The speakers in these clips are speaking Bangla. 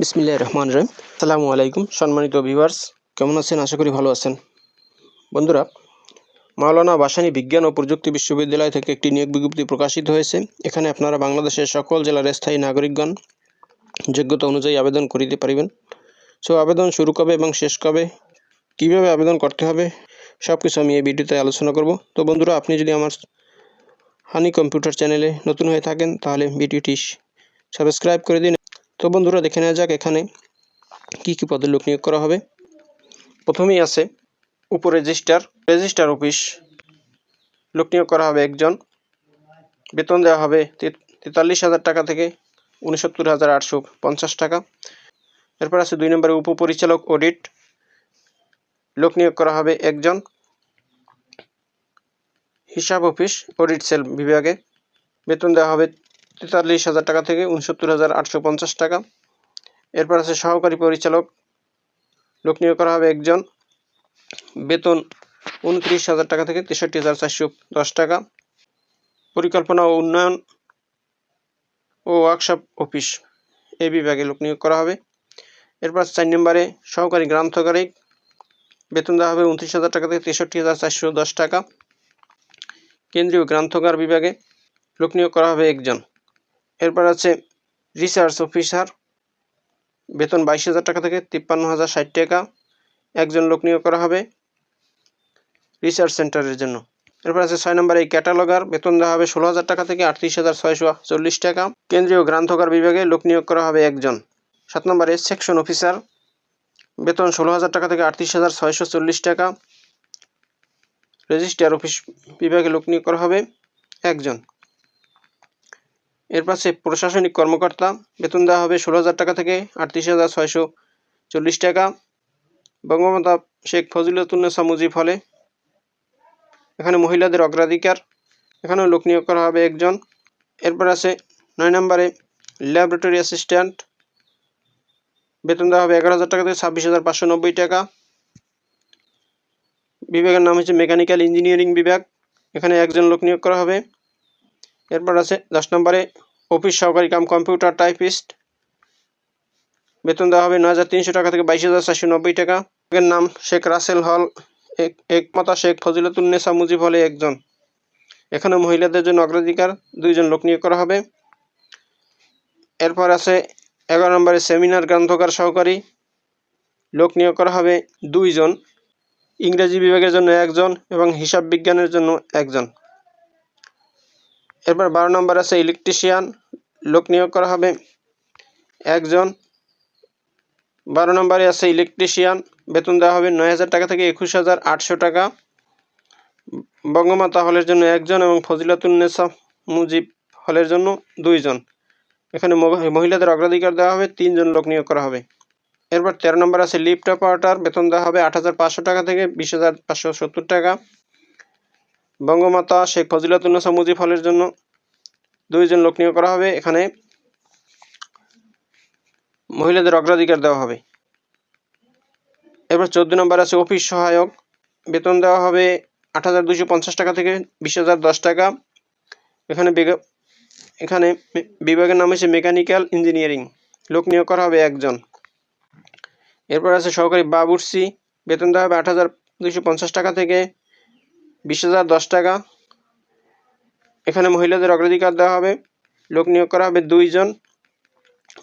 বিসমিল্লাহ রহমান রহিম। সালামু আলাইকুম, সম্মানিত ভিভার্স কেমন আছেন? আশা করি ভালো আছেন। বন্ধুরা, মাওলানা বাসানী বিজ্ঞান ও প্রযুক্তি বিশ্ববিদ্যালয় থেকে একটি নিয়োগ বিজ্ঞপ্তি প্রকাশিত হয়েছে। এখানে আপনারা বাংলাদেশের সকল জেলার স্থায়ী নাগরিকগণ যোগ্যতা অনুযায়ী আবেদন করিতে পারিবেন। সো, আবেদন শুরু কবে এবং শেষ কবে, কীভাবে আবেদন করতে হবে সব কিছু আমি এই ভিডিওতে আলোচনা করব। তো বন্ধুরা, আপনি যদি আমার হানি কম্পিউটার চ্যানেলে নতুন হয়ে থাকেন, তাহলে ভিডিওটি সাবস্ক্রাইব করে দিন। তো বন্ধুরা দেখে নেওয়া যাক এখানে কি কি পদের লোক নিয়োগ করা হবে। প্রথমেই আছে উপ রেজিস্টার রেজিস্টার অফিস লোক নিয়োগ করা হবে একজন। বেতন দেওয়া হবে তেতাল্লিশ হাজার টাকা থেকে উনসত্তর হাজার আটশো পঞ্চাশ টাকা। এরপর আছে দুই নম্বরে উপপরিচালক অডিট। লোক নিয়োগ করা হবে একজন। হিসাব অফিস অডিট সেল বিভাগে। বেতন দেওয়া হবে তেতাল্লিশ হাজার টাকা থেকে উনসত্তর হাজার আটশো পঞ্চাশ টাকা। এরপর আছে সহকারী পরিচালক। লোক নিয়োগ করা হবে একজন। বেতন উনত্রিশ হাজার টাকা থেকে তেষট্টি হাজার চারশো দশ টাকা। পরিকল্পনা ও উন্নয়ন ও ওয়ার্কশপ অফিস। এই বিভাগে লোক নিয়োগ করা হবে। এরপর চার নম্বরে সহকারী গ্রন্থকারিক বেতন দেওয়া হবে উনত্রিশ হাজার টাকা থেকে তেষট্টি হাজার চারশো দশ টাকা। কেন্দ্রীয় গ্রন্থকার বিভাগে লোক নিয়োগ করা হবে একজন। এরপর আছে রিসার্চ অফিসার বেতন বাইশ হাজার টাকা থেকে তিপ্পান্ন হাজার ষাট টাকা। একজন লোক নিয়োগ করা হবে রিসার্চ সেন্টারের জন্য। এরপর আছে ছয় নম্বরে, এই ক্যাটালগার বেতন দেওয়া হবে ষোলো হাজার টাকা থেকে আটত্রিশ হাজার ছয়শো চল্লিশ টাকা। কেন্দ্রীয় গ্রন্থকার বিভাগে লোক নিয়োগ করা হবে একজন। সাত নম্বরে সেকশন অফিসার বেতন ষোলো হাজার টাকা থেকে আটত্রিশ হাজার ছয়শো চল্লিশ টাকা। রেজিস্ট্রার অফিস বিভাগে লোক নিয়োগ করা হবে একজন। এর পাশে প্রশাসনিক কর্মকর্তা। বেতন দেওয়া হবে ষোলো হাজার টাকা থেকে আটত্রিশ হাজার ছয়শো চল্লিশ টাকা। বঙ্গমাতা শেখ ফজিলতুন্নেসা মুজিব হলে। এখানে মহিলাদের অগ্রাধিকার। এখানেও লোক নিয়োগ করা হবে একজন। এরপর আছে নয় নম্বরে ল্যাবরেটরি অ্যাসিস্ট্যান্ট। বেতন দেওয়া হবে এগারো হাজার টাকা থেকে ছাব্বিশ হাজার পাঁচশো নব্বই টাকা। বিভাগের নাম হচ্ছে মেকানিক্যাল ইঞ্জিনিয়ারিং বিভাগ। এখানে একজন লোক নিয়োগ করা হবে। এরপর আছে দশ নম্বরে অফিস সহকারী কাম কম্পিউটার টাইপিস্ট। বেতন দেওয়া হবে নয় হাজার তিনশো টাকা থেকে বাইশ হাজার চারশো নব্বই টাকা। এর নাম শেখ রাসেল হল, এক, একমাতা শেখ ফজিলতুন্নেসা মুজিব হলে একজন। এখানে মহিলাদের জন্য অগ্রাধিকার, দুইজন লোক নিয়োগ করা হবে। এরপর আছে এগারো নম্বরে সেমিনার গ্রন্থকার সহকারী। লোক নিয়োগ করা হবে দুইজন। ইংরেজি বিভাগের জন্য একজন এবং হিসাব বিজ্ঞানের জন্য একজন। এরপর বারো নম্বর আছে ইলেকট্রিশিয়ান, লোক নিয়োগ করা হবে একজন। বারো নম্বরে আছে ইলেকট্রিশিয়ান, বেতন দেওয়া হবে নয় হাজার টাকা থেকে একুশ হাজার আটশো টাকা। বঙ্গমাতা হলের জন্য একজন এবং ফজিলাতুন্নেসা মুজিব হলের জন্য দুইজন। এখানে মহ- মহিলাদের অগ্রাধিকার দেওয়া হবে, তিনজন লোক নিয়োগ করা হবে। এরপর তেরো নম্বর আছে লিফট অপারেটর, বেতন দেওয়া হবে আট হাজার পাঁচশো টাকা থেকে বিশ হাজার পাঁচশো সত্তর টাকা। বঙ্গমাতা শেখ ফজিলাতুন্নেসা মুজিব হলের জন্য দুইজন লোক নিয়োগ করা হবে। এখানে মহিলাদের অগ্রাধিকার দেওয়া হবে। এরপর চোদ্দ নম্বর আছে অফিস সহায়ক। বেতন দেওয়া হবে আট হাজার দুশো পঞ্চাশ টাকা থেকে বিশ হাজার দশ টাকা। এখানে এখানে বিভাগের নাম হচ্ছে মেকানিক্যাল ইঞ্জিনিয়ারিং। লোক নিয়োগ করা হবে একজন। এরপর আছে সহকারী বাবুর্সি বেতন দেওয়া হবে আট হাজার পঞ্চাশ টাকা থেকে বিশ হাজার দশ টাকা। এখানে মহিলাদের অগ্রাধিকার দেওয়া হবে। লোক নিয়োগ করা হবে দুইজন।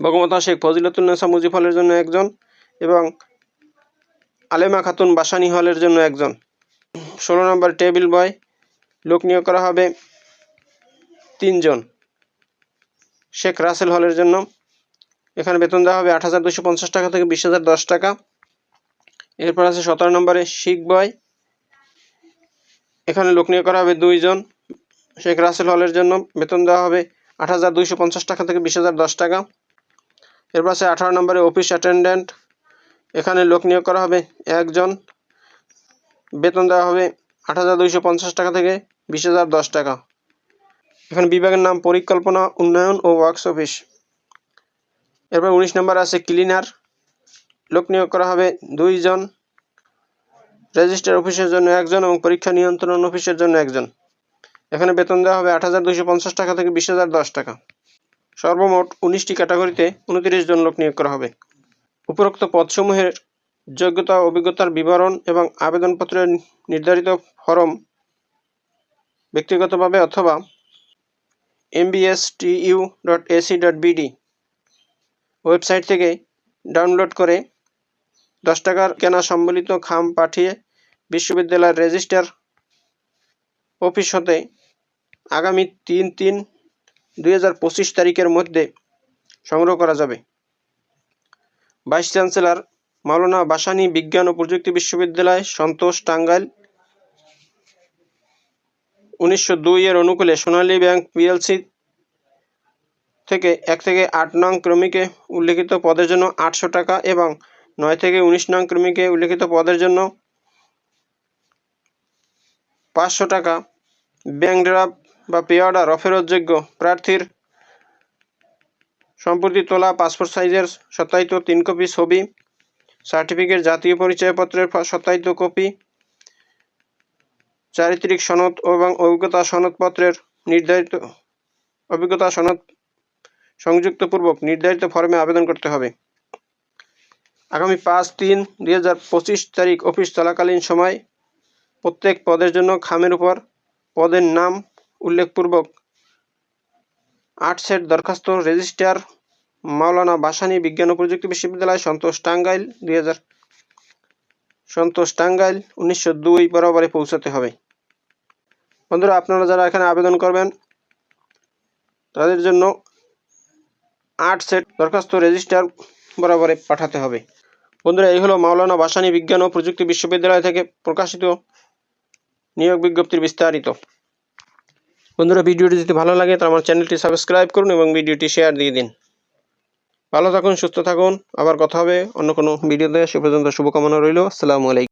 বঙ্গমাতা শেখ ফজিলতুন্নেসা মুজিব হলের জন্য একজন এবং আলেমা খাতুন বাসানি হলের জন্য একজন। ষোলো নম্বর টেবিল বয়, লোক নিয়োগ করা হবে তিনজন। শেখ রাসেল হলের জন্য। এখানে বেতন দেওয়া হবে আট হাজার দুশো পঞ্চাশ টাকা থেকে বিশ হাজার দশ টাকা। এরপর আছে সতেরো নম্বরে শিখ বয় এখানে লোক নিয়োগ করা হবে দুইজন। শেখ রাসেল হলের জন্য বেতন দেওয়া হবে আট হাজার দুইশো পঞ্চাশ টাকা থেকে বিশ হাজার দশ টাকা। এরপর আছে আঠারো নম্বরে অফিস অ্যাটেন্ডেন্ট। এখানে লোক নিয়োগ করা হবে একজন। বেতন দেওয়া হবে আট হাজার দুইশো পঞ্চাশ টাকা থেকে বিশ হাজার দশ টাকা। এখানে বিভাগের নাম পরিকল্পনা, উন্নয়ন ও ওয়ার্কস অফিস। এরপর উনিশ নম্বর আছে ক্লিনার। লোক নিয়োগ করা হবে দুইজন। রেজিস্টার অফিসের জন্য একজন এবং পরীক্ষা নিয়ন্ত্রণ অফিসের জন্য একজন। এখানে বেতন দেওয়া হবে আট হাজার দুইশো পঞ্চাশ টাকা থেকে বিশ হাজার দশ টাকা। সর্বমোট উনিশটি ক্যাটাগরিতে উনত্রিশ জন লোক নিয়োগ করা হবে। উপরোক্ত পদসমূহের যোগ্যতা, অভিজ্ঞতার বিবরণ এবং আবেদনপত্রের নির্ধারিত ফরম ব্যক্তিগতভাবে অথবা MBSTU dot ac dot bd website থেকে ডাউনলোড করে দশ টাকার কেনা সম্বলিত খাম পাঠিয়ে বিশ্ববিদ্যালয়ের রেজিস্ট্রার অফিস হতে আগামী তিন তিন দুই তারিখের মধ্যে সংগ্রহ করা যাবে। ভাইস চ্যান্সেলর মাওলানা বাসানী বিজ্ঞান ও প্রযুক্তি বিশ্ববিদ্যালয় সন্তোষ টাঙ্গাইল উনিশশো দুই এর অনুকূলে সোনালী ব্যাংক পিএলসি থেকে এক থেকে আট নং ক্রমিকে উল্লিখিত পদের জন্য আটশো টাকা এবং নয় থেকে উনিশ নং ক্রমিকে উল্লিখিত পদের জন্য পাঁচশো টাকা ব্যাংক ড্রাফট বা পে অর্ডার অফেরতযোগ্য প্রার্থীর সম্প্রতি তোলা, পাসপোর্ট সাইজের সত্যায়িত তিন কপি ছবি, সার্টিফিকেট, জাতীয় পরিচয়পত্রের সত্যায়িত কপি, চারিত্রিক সনদ এবং অভিজ্ঞতা সনদপত্রের নির্ধারিত অভিজ্ঞতা সনদ সংযুক্তপূর্বক নির্ধারিত ফর্মে আবেদন করতে হবে। আগামী পাঁচ তিন দুই হাজার পঁচিশ তারিখ অফিস চলাকালীন সময় প্রত্যেক পদের জন্য খামের উপর পদের নাম উল্লেখপূর্বক আট সেট দরখাস্ত রেজিস্ট্রার মাওলানা বাসানি বিজ্ঞান ও প্রযুক্তি বিশ্ববিদ্যালয় সন্তোষ টাঙ্গাইল দুই হাজার সন্তোষ টাঙ্গাইল উনিশশো দুই বরাবরে পৌঁছাতে হবে। বন্ধুরা, আপনারা যারা এখানে আবেদন করবেন, তাদের জন্য আট সেট দরখাস্ত রেজিস্টার বরাবরে পাঠাতে হবে। বন্ধুরা, এই হলো মাওলানা বাসানী বিজ্ঞান ও প্রযুক্তি বিশ্ববিদ্যালয় থেকে প্রকাশিত নিয়োগ বিজ্ঞপ্তির বিস্তারিত। বন্ধুরা, ভিডিওটি যদি ভালো লাগে, তাহলে আমার চ্যানেলটি সাবস্ক্রাইব করুন এবং ভিডিওটি শেয়ার দিয়ে দিন। ভালো থাকুন, সুস্থ থাকুন। আবার কথা হবে অন্য কোনো ভিডিওতে। সে পর্যন্ত শুভকামনা রইল। আসসালামু আলাইকুম।